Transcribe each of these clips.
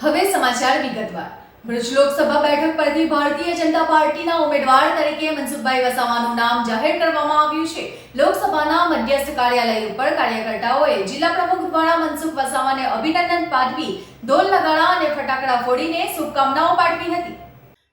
હવે સમાચાર વિગતવાર. ભરૂચ લોકસભા બેઠક પરથી ભારતીય જનતા પાર્ટીના ઉમેદવાર તરીકે મનસુખભાઈ વસાવાનું નામ જાહેર કરવામાં આવ્યું છે. લોકસભાના મધ્યસ્થ કાર્યાલય ઉપર કાર્યકર્તાઓએ જિલ્લા પ્રમુખ દ્વારા મનસુખ વસાવાને અભિનંદન પાઠવી ઢોલ નગારા અને ફટાકડા ફોડીને શુભકામનાઓ પાઠવી હતી.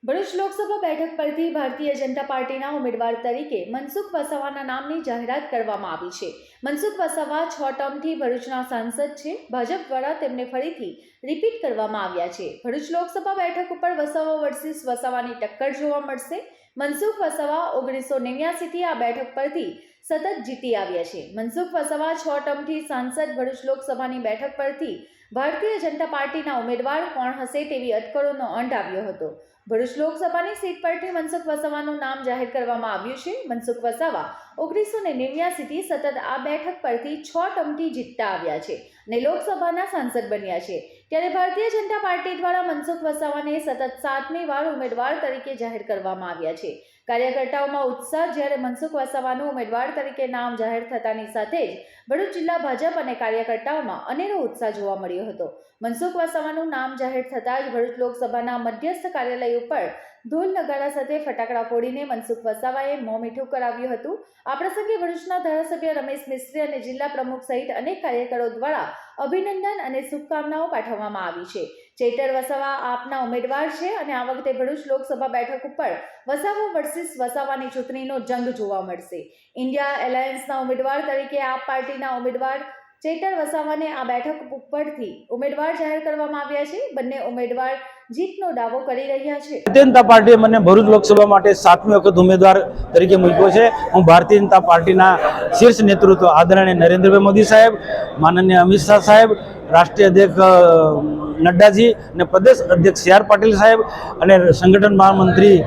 ભરૂચ લોકસભા બેઠક પરથી ભારતીય જનતા પાર્ટીના ઉમેદવાર તરીકે મનસુખ વસાવાના નામની જાહેરાત કરવામાં આવી છે. મનસુખ વસાવા છ ટર્મથી ભરૂચના સાંસદ છે. ભાજપ દ્વારા તેમને ફરીથી રિપીટ કરવામાં આવ્યા છે. ભરૂચ લોકસભા બેઠક ઉપર વસાવા વર્સિસ વસાવાની ટક્કર જોવા મળશે. મનસુખ વસાવા ઓગણીસો નેવ્યાસીથી આ બેઠક પરથી સતત જીતી આવ્યા છે. મનસુખ વસાવા છ ટર્મથી સાંસદ ભરૂચ લોકસભાની બેઠક પરથી ભારતીય જનતા પાર્ટીના ઉમેદવાર કોણ હશે તેવી અટકળોનો અંત આવ્યો હતો. ભરૂચ લોકસભાની સીટ પરથી મનસુખ વસાવાનું નામ જાહેર કરવામાં આવ્યું છે. મનસુખ વસાવા ઓગણીસો ને નેવ્યાસીથી સતત આ બેઠક પરથી છ ટર્મથી જીતતા આવ્યા છે અને લોકસભાના સાંસદ બન્યા છે. ત્યારે ભારતીય જનતા પાર્ટી દ્વારા મનસુખ વસાવાને સતત સાતમી વાર ઉમેદવાર તરીકે જાહેર કરવામાં આવ્યા છે. કાર્યકર્તાઓમાં ઉત્સાહ જ્યારે મનસુખ વસાવાનું ઉમેદવાર તરીકે નામ જાહેર થતાની સાથે જ ભરૂચ જિલ્લા ભાજપ અને કાર્યકર્તાઓમાં અનેરો ઉત્સાહ જોવા મળ્યો હતો. મનસુખ વસાવાનું નામ જાહેર થતાં જ ભરૂચ લોકસભાના મધ્યસ્થ કાર્યાલય ઉપર ઢોલ નગારા સાથે ફટાકડા ફોડીને મનસુખ વસાવાએ મોં મીઠું કરાવ્યું હતું. આ પ્રસંગે ભરૂચના ધારાસભ્ય રમેશ મિસ્ત્રી અને જિલ્લા પ્રમુખ સહિત અનેક કાર્યકરો દ્વારા અભિનંદન અને શુભકામનાઓ પાઠવવામાં આવી છે. ચૈતર વસાવા આપના ઉમેદવાર છે અને આ વખતે ભરૂચ લોકસભા બેઠક ઉપર વસાવા વર્સિસ વસાવાની ચૂંટણીનો જંગ જોવા મળશે. ઇન્ડિયા એલાયન્સના ઉમેદવાર તરીકે આપ પાર્ટીના ઉમેદવાર ચૈતર વસાવાને આ બેઠક ઉપરથી ઉમેદવાર જાહેર કરવામાં આવ્યા છે. બંને ઉમેદવાર જીતનો દાવો કરી રહ્યા છે. ભારતીય જનતા પાર્ટીએ મને ભરૂચ લોકસભા માટે સાતમી વખત ઉમેદવાર તરીકે મૂક્યો છે. હું ભારતીય જનતા પાર્ટીના શીર્ષ નેતૃત્વ આદરણીય નરેન્દ્રભાઈ મોદી સાહેબ, માનનીય અમિત શાહ સાહેબ, રાષ્ટ્રીય અધ્યક્ષ નડ્ડાજી અને પ્રદેશ અધ્યક્ષ સી આર પાટીલ સાહેબ અને સંગઠન મહામંત્રી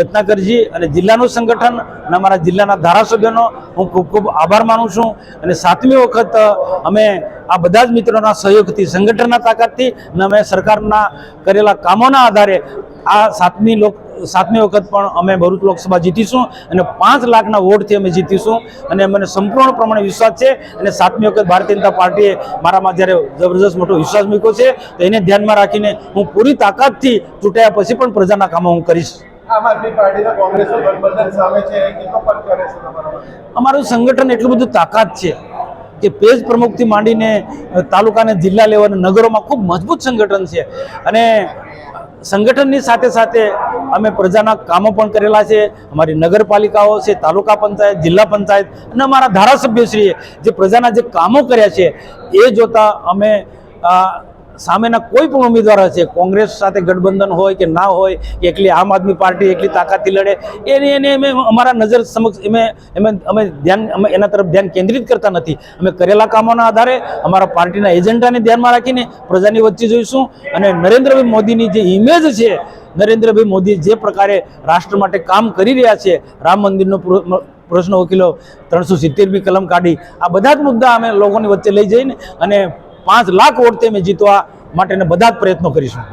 રત્નાકરજી અને જિલ્લાનું સંગઠન અને અમારા જિલ્લાના ધારાસભ્યોનો હું ખૂબ ખૂબ આભાર માનું છું. અને સાતમી વખત અમે આ બધા જ મિત્રોના સહયોગથી, સંગઠનના તાકાતથી, અને અમે સરકારના કરેલા કામોના આધારે આ સાતમી લોક સાતમી વખત પણ અમે ભરૂચ લોકસભા જીતીશું અને પાંચ લાખના વોટથી અમે જીતીશું અને મને સંપૂર્ણ પ્રમાણે વિશ્વાસ છે અને સાતમી વખત ભારતીય જનતા પાર્ટીએ મારામાં જ્યારે જબરજસ્ત મોટો વિશ્વાસ મૂક્યો છે તો એને ધ્યાનમાં રાખીને હું પૂરી તાકાતથી ચૂંટાયા પછી પણ પ્રજાના કામો હું કરીશ? અમારું સંગઠન એટલું બધું તાકાત છે કે પેજ પ્રમુખથી માંડીને તાલુકાને જિલ્લા લેવાના નગરોમાં ખૂબ મજબૂત સંગઠન છે અને સંગઠનની સાથે સાથે અમે પ્રજાના કામો પણ કરેલા છે. અમારી નગરપાલિકાઓ છે, તાલુકા પંચાયત, જિલ્લા પંચાયત અને અમારા ધારાસભ્યશ્રીએ જે પ્રજાના જે કામો કર્યા છે, એ જોતા અમે સામેના કોઈ પણ ઉમેદવાર હશે, કોંગ્રેસ સાથે ગઠબંધન હોય કે ના હોય, કે એકલી આમ આદમી પાર્ટી એકલી તાકાતથી લડે, એને એને અમે અમારા નજર સમક્ષ અમે અમે અમે ધ્યાન અમે એના તરફ ધ્યાન કેન્દ્રિત કરતા નથી. અમે કરેલા કામોના આધારે અમારા પાર્ટીના એજન્ડાને ધ્યાનમાં રાખીને પ્રજાની વચ્ચે જોઈશું અને નરેન્દ્રભાઈ મોદીની જે ઇમેજ છે, નરેન્દ્રભાઈ મોદી જે પ્રકારે રાષ્ટ્ર માટે કામ કરી રહ્યા છે, રામ મંદિરનો પ્ર- પ્રશ્ન વકીલો ત્રણસો સિત્તેરમી કલમ કાઢી, આ બધા જ મુદ્દા અમે લોકોની વચ્ચે લઈ જઈને અને પાંચ લાખ વોટ તમે જીતવા માટેના બધા જ પ્રયત્નો કરીશું.